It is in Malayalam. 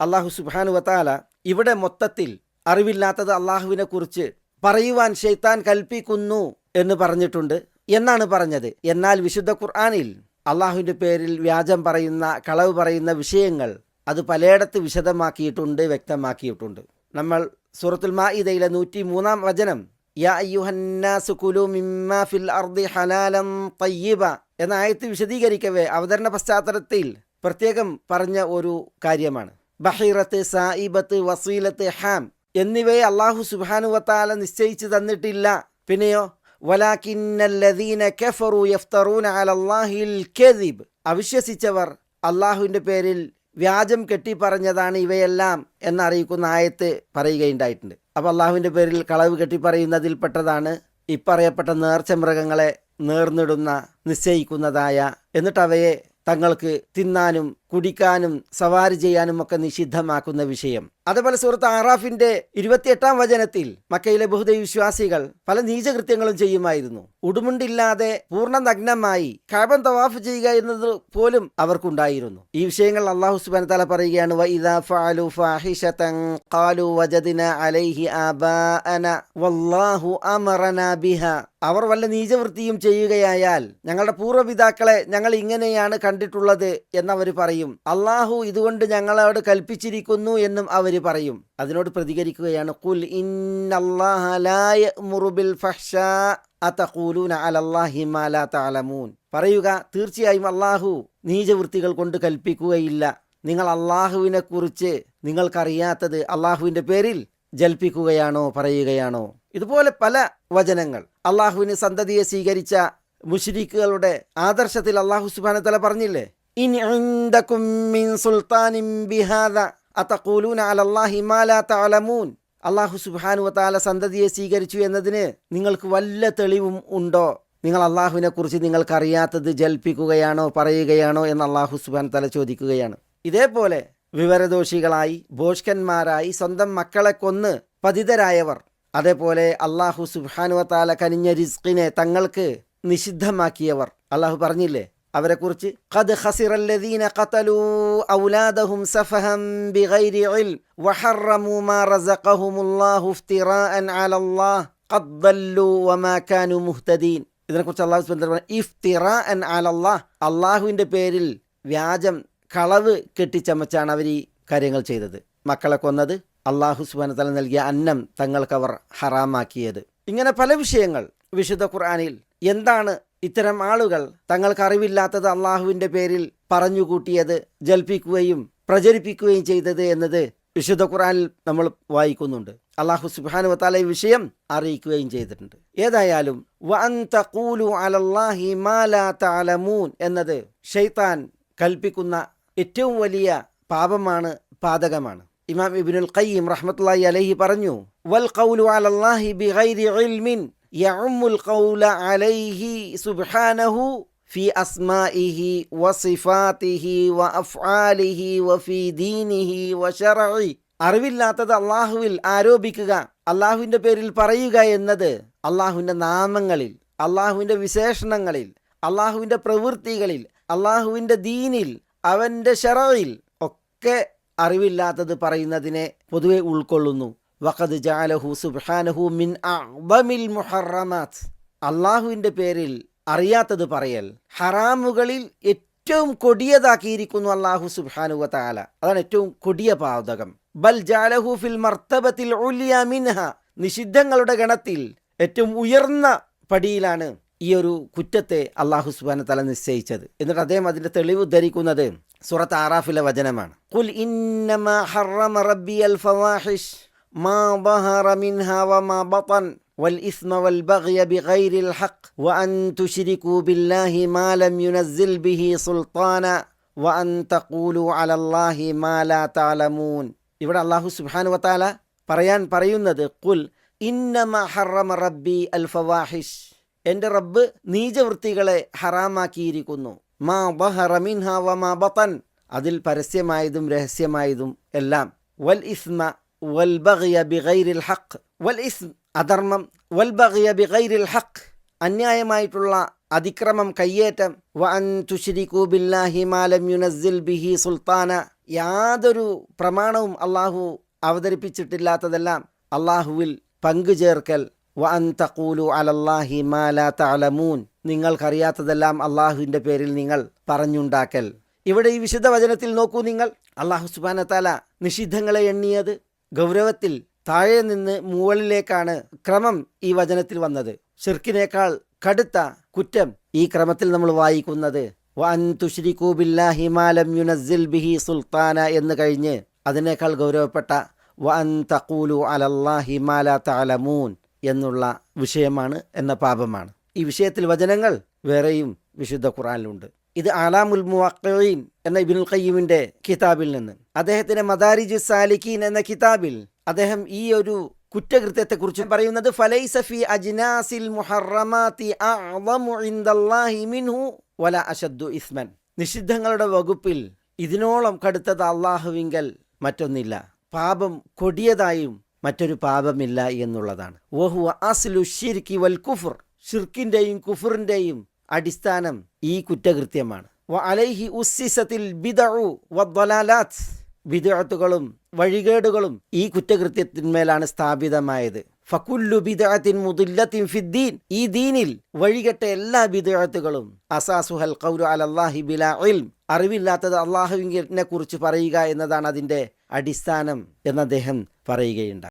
അള്ളാഹു സുബാനു വത്താല ഇവിടെ മൊത്തത്തിൽ അറിവില്ലാത്തത് അള്ളാഹുവിനെ കുറിച്ച് പറയുവാൻ ഷെയ്ത്താൻ കൽപ്പിക്കുന്നു എന്ന് പറഞ്ഞിട്ടുണ്ട്. എന്നാണ് പറഞ്ഞത്. എന്നാൽ വിശുദ്ധ ഖുർആാനിൽ അള്ളാഹുവിന്റെ പേരിൽ വ്യാജം പറയുന്ന കളവ് പറയുന്ന വിഷയങ്ങൾ അത് പലയിടത്ത് വിശദമാക്കിയിട്ടുണ്ട് വ്യക്തമാക്കിയിട്ടുണ്ട്. നമ്മൾ സൂറത്തുൽ മാഇദയിലെ നൂറ്റി മൂന്നാം വചനം യാ അയ്യുഹന്നാസു കുലു ഫിൽ അർദി എന്ന ആയത്ത് വിശദീകരിക്കവേ അവതരണ പശ്ചാത്തലത്തിൽ പ്രത്യേകം പറഞ്ഞ ഒരു കാര്യമാണ്. ബഹീറത്ത് സായിബത്ത് വസീലത്ത് ഹാം എന്നിവയെ അള്ളാഹു സുബാനു വത്താല നിശ്ചയിച്ചു തന്നിട്ടില്ല. പിന്നെയോ അവിശ്വസിച്ചവർ അള്ളാഹുവിന്റെ പേരിൽ വ്യാജം കെട്ടിപ്പറഞ്ഞതാണ് ഇവയെല്ലാം എന്നറിയിക്കുന്ന ആയത്ത് പറയുകയുണ്ടായിട്ടുണ്ട്. അപ്പോൾ അള്ളാഹുവിന്റെ പേരിൽ കളവ് കെട്ടിപ്പറയുന്നതിൽപ്പെട്ടതാണ് ഇപ്പറയപ്പെട്ട നേർച്ച മൃഗങ്ങളെ നേർന്നിടുന്ന നിശ്ചയിക്കുന്നതായ എന്നിട്ട് അവയെ തങ്ങൾക്ക് തിന്നാനും കുടിക്കാനും സവാരി ചെയ്യാനും ഒക്കെ നിഷിദ്ധമാക്കുന്ന വിഷയം. അതേപോലെ സുഹൃത്ത് ആറാഫിന്റെ ഇരുപത്തിയെട്ടാം വചനത്തിൽ മക്കയിലെ ബഹുദൈ വിശ്വാസികൾ പല നീചകൃത്യങ്ങളും ചെയ്യുമായിരുന്നു. ഉടുമുണ്ടില്ലാതെ പൂർണ നഗ്നമായി കാബൻ തവാഫ് ചെയ്യുക എന്നത് പോലും അവർക്കുണ്ടായിരുന്നു. ഈ വിഷയങ്ങൾ അള്ളാഹു സുബാൻ തല പറയുകയാണ് "വഇദാ ഫഅലു ഫാഹിശതൻ ഖാലു വജദ്ന അലൈഹി ആബാഅന വല്ലാഹു അമറനാ ബിഹ. അവർ വല്ല നീചവൃത്തിയും ചെയ്യുകയായാൽ ഞങ്ങളുടെ പൂർവപിതാക്കളെ ഞങ്ങൾ ഇങ്ങനെയാണ് കണ്ടിട്ടുള്ളത് എന്നവർ പറയും അള്ളാഹു ഇതുകൊണ്ട് ഞങ്ങളോട് കൽപ്പിച്ചിരിക്കുന്നു എന്നും അവർ പറയും. അതിനോട് പ്രതികരിക്കുകയാണ് കുൽ ഇന്നല്ലാഹ ലാ യഅ്മുറു ബിൽ ഫഹ്ശാ അതഖൂലൂന അലല്ലാഹി മാ ലാ തഅലമൂൻ. പറയുക തീർച്ചയായും അള്ളാഹു നീചവൃത്തികൾ കൊണ്ട് കൽപ്പിക്കുകയില്ല. നിങ്ങൾ അള്ളാഹുവിനെ കുറിച്ച് നിങ്ങൾക്കറിയാത്തത് അള്ളാഹുവിന്റെ പേരിൽ ജൽപ്പിക്കുകയാണോ പറയുകയാണോ? ഇതുപോലെ പല വചനങ്ങൾ. അള്ളാഹുവിന് സന്തതിയെ സ്വീകരിച്ച മുഷിരിക്കുകളുടെ ആദർശത്തിൽ അള്ളാഹു സുബാന പറഞ്ഞില്ലേ? ഇൻ മിൻ ബിഹാദ അതഖൂലൂന മാ ലാ തഅലമൂൻ. അള്ളാഹു സുബാനു താല സന്തതിയെ സ്വീകരിച്ചു എന്നതിന് നിങ്ങൾക്ക് വല്ല തെളിവും ഉണ്ടോ? നിങ്ങൾ അള്ളാഹുവിനെ കുറിച്ച് നിങ്ങൾക്കറിയാത്തത് ജൽപ്പിക്കുകയാണോ പറയുകയാണോ എന്ന് അള്ളാഹു സുബാൻ തല ചോദിക്കുകയാണ്. ഇതേപോലെ വിവരദോഷികളായി ഭോഷ്കന്മാരായി സ്വന്തം മക്കളെ കൊന്ന് പതിതരായവർ അതേപോലെ അള്ളാഹു സുബാനുവത്താല കനിഞ്ഞ റിസ്കിനെ തങ്ങൾക്ക് നിഷിദ്ധമാക്കിയവർ. അള്ളാഹു പറഞ്ഞില്ലേ? അവരെക്കുറിച്ച് ഖദ് ഖസിറല്ലദീന ഖതലൂ ഔലാദഹും സഫഹം ബിഗൈരി ഇൽം വഹറമു മാ റസഖഹുമുല്ലാഹു ഇഫ്തിറാഅൻ അലല്ലാഹ് ഖദ് ضلوا വമാ കാനൂ മുഹ്തദീൻ ഇതിനെക്കുറിച്ച് അള്ളാഹു സുബ്ഹാനഹു വ തആല ഇഫ്തിറാഅൻ അലല്ലാഹ് അള്ളാഹുവിൻ്റെ പേരിൽ വ്യാജം കളവ് കെട്ടിച്ചമച്ചാണ് അവർ ഈ കാര്യങ്ങൾ ചെയ്തത് മക്കളെ കൊന്നത് അള്ളാഹു സുബാന തല നൽകിയ അന്നം തങ്ങൾക്കവർ ഹറാമാക്കിയത് ഇങ്ങനെ പല വിഷയങ്ങൾ വിശുദ്ധ ഖുർആാനിൽ എന്താണ് ഇത്തരം ആളുകൾ തങ്ങൾക്ക് അറിവില്ലാത്തത് അള്ളാഹുവിന്റെ പേരിൽ പറഞ്ഞുകൂട്ടിയത് ജൽപ്പിക്കുകയും പ്രചരിപ്പിക്കുകയും ചെയ്തത് എന്നത് വിശുദ്ധ ഖുറാനിൽ നമ്മൾ വായിക്കുന്നുണ്ട്. അള്ളാഹു സുബാനു വത്താല ഈ വിഷയം അറിയിക്കുകയും ചെയ്തിട്ടുണ്ട്. ഏതായാലും എന്നത് ഷെയ്ത്താൻ കൽപ്പിക്കുന്ന ഏറ്റവും വലിയ പാപമാണ് പാതകമാണ്. ഇമാം ഇബിനുൽ ഖയ്യിം റഹ്മത്തുള്ളാഹി അലഹി പറഞ്ഞു വൽ ഖൗലു അലല്ലാഹി ബിഗൈരി യഉമ്മുൽ ഖൗല അലൈഹി സുബ്ഹാനഹു ഫി അസ്മാഇഹി വസിഫാതിഹി വഅഫ്ആലിഹി വഫി ദീനിഹി വശറഇ അറിവില്ലാത്തത് അള്ളാഹുവിൽ ആരോപിക്കുക അള്ളാഹുവിന്റെ പേരിൽ പറയുക എന്നത് അള്ളാഹുവിന്റെ നാമങ്ങളിൽ അള്ളാഹുവിന്റെ വിശേഷണങ്ങളിൽ അള്ളാഹുവിന്റെ പ്രവൃത്തികളിൽ അള്ളാഹുവിന്റെ ദീനിൽ അവന്റെ ഷറയിൽ ഒക്കെ അറിവില്ലാത്തത് പറയുന്നതിനെ പൊതുവെ ഉൾക്കൊള്ളുന്നു. വഖദ് ജാലഹു സുബ്ഹാനഹു മിൻ അഅ്ബമിൽ മുഹറമാത്ത് അള്ളാഹുവിന്റെ പേരിൽ അറിയാത്തത് പറയൽ. ഹറാമുകളിൽ ഏറ്റവും കൊടിയതാക്കിയിരിക്കുന്നു അള്ളാഹു സുബ്ഹാനു താല അതാണ് ഏറ്റവും കൊടിയ പാതകം. ബൽ ജാലഹു ഫിൽ മർത്തബത്തിൽ മിൻഹ. നിഷിദ്ധങ്ങളുടെ ഗണത്തിൽ ഏറ്റവും ഉയർന്ന പടിയിലാണ് ഈ ഒരു കുറ്റത്തെ അള്ളാഹു സുബാന തല നിശ്ചയിച്ചത്. എന്നിട്ട് അദ്ദേഹം അതിന്റെ തെളിവ് ഉദ്ധരിക്കുന്നത് സുറത്ത് ആറാഫിലെ വചനമാണ്. ഖുൽ ഇന്നമാ ഹറമ റബ്ബിയൽ ഫവാഹിഷ് മാ ظهر منها وما بطن والإثم والبغي بغير الحق وأن تشركوا بالله ما لم ينزل به سلطانا وأن تقولوا على الله ما لا تعلمون ഇവിടെ അള്ളാഹു സുബ്ഹാനു വതാല പറയാൻ പറയുന്നത് കുൽ ഇന്നമ ഹറമ റബ്ബി അൽ ഫവാഹിഷ് എൻ്റെ റബ്ബ് നീചവൃത്തികളെ ഹറാമാക്കിയിരിക്കുന്നു മാ ബഹറ മിൻഹ വമാ ബതൻ അതിൽ പരസ്യമായതും രഹസ്യമായതും എല്ലാം വൽ ഇസ്മ വൽ ബഗ്യ ബിഗൈരിൽ ഹഖ് വൽ ഇസ്ം അധർമ്മം. വൽ ബഗ്യ ബിഗൈരിൽ ഹഖ് അന്യായമായിട്ടുള്ള അതിക്രമം കയ്യേറ്റം. വ അൻ തുശ്രിക്കു ബില്ലാഹി മാലം യുനസ്സിൽ ബിഹി സുൽത്താന യാതൊരു പ്രമാണവും അള്ളാഹു അവതരിപ്പിച്ചിട്ടില്ലാത്തതെല്ലാം അള്ളാഹുവിൽ പങ്കുചേർക്കൽ. വ അൻ തഖൂലു അലല്ലാഹി മാലാ തഅലമൂൻ നിങ്ങൾക്കറിയാത്തതെല്ലാം അള്ളാഹുവിന്റെ പേരിൽ നിങ്ങൾ പറഞ്ഞുണ്ടാക്കൽ. ഇവിടെ ഈ വിശുദ്ധ വചനത്തിൽ നോക്കൂ നിങ്ങൾ. അള്ളാഹു സുബാനത്താല നിഷിദ്ധങ്ങളെ എണ്ണിയത് ഗൗരവത്തിൽ താഴെ നിന്ന് മുകളിലേക്കാണ് ക്രമം ഈ വചനത്തിൽ വന്നത്. ഷിർക്കിനേക്കാൾ കടുത്ത കുറ്റം ഈ ക്രമത്തിൽ നമ്മൾ വായിക്കുന്നത്. വൻ തുഷ്രിഖൂ ബില്ലാഹി മാ ലം യുനസ്സിൽ ബിഹി സുൽത്താന എന്ന് കഴിഞ്ഞ് അതിനേക്കാൾ ഗൗരവപ്പെട്ട വൻ തഖൂലു അലല്ലാഹി മാ ലാ തഅലമൂൻ എന്നുള്ള വിഷയമാണ് എന്ന പാപമാണ്. ഈ വിഷയത്തിൽ വചനങ്ങൾ വേറെയും വിശുദ്ധ ഖുറാനിലുണ്ട് ഇത് ആലാമുൽ മുവഖീൻ എന്ന ഇബിനുൽ ഖയ്യിമിന്റെ കിതാബിൽ നിന്ന്. അദ്ദേഹത്തിന്റെ മദാരിജു സാലിഖീൻ എന്ന കിതാബിൽ അദ്ദേഹം ഈ ഒരു കുറ്റകൃത്യത്തെക്കുറിച്ച് പറയുന്നത് മുഹറമാതി മിൻഹു നിഷിദ്ധങ്ങളുടെ വകുപ്പിൽ ഇതിനോളം കടുത്തത് അള്ളാഹുവിങ്കൽ മറ്റൊന്നില്ല. പാപം കൊടിയതായും മറ്റൊരു പാപമില്ല എന്നുള്ളതാണ്. ഓഹു അസ്ലു ഷിർക്കി വൽ കുഫർ. ഷിർക്കിന്റെയും കുഫറിന്റെയും അടിസ്ഥാനം ഈ കുറ്റകൃത്യമാണ്. അലൈഹി ബിദഉ വഴികേടുകളും ഈ കുറ്റകൃത്യത്തിന്മേലാണ് സ്ഥാപിതമായത്. ഫക്കുല്ലു ബിദഅത്തിൻ മുദില്ലത്തിൻ ഫിദ്ദീൻ. ഈ ദീനിൽ വഴികെട്ട എല്ലാ ബിദഅത്തുകളും അസാസുഹൽ ഖൗലു അലല്ലാഹി ബിലാ ഇൽം. അറിവില്ലാത്തത് അള്ളാഹുവിനെ കുറിച്ച് പറയുക എന്നതാണ് അതിന്റെ അടിസ്ഥാനം എന്ന് അദ്ദേഹം പറയുകയുണ്ടായി.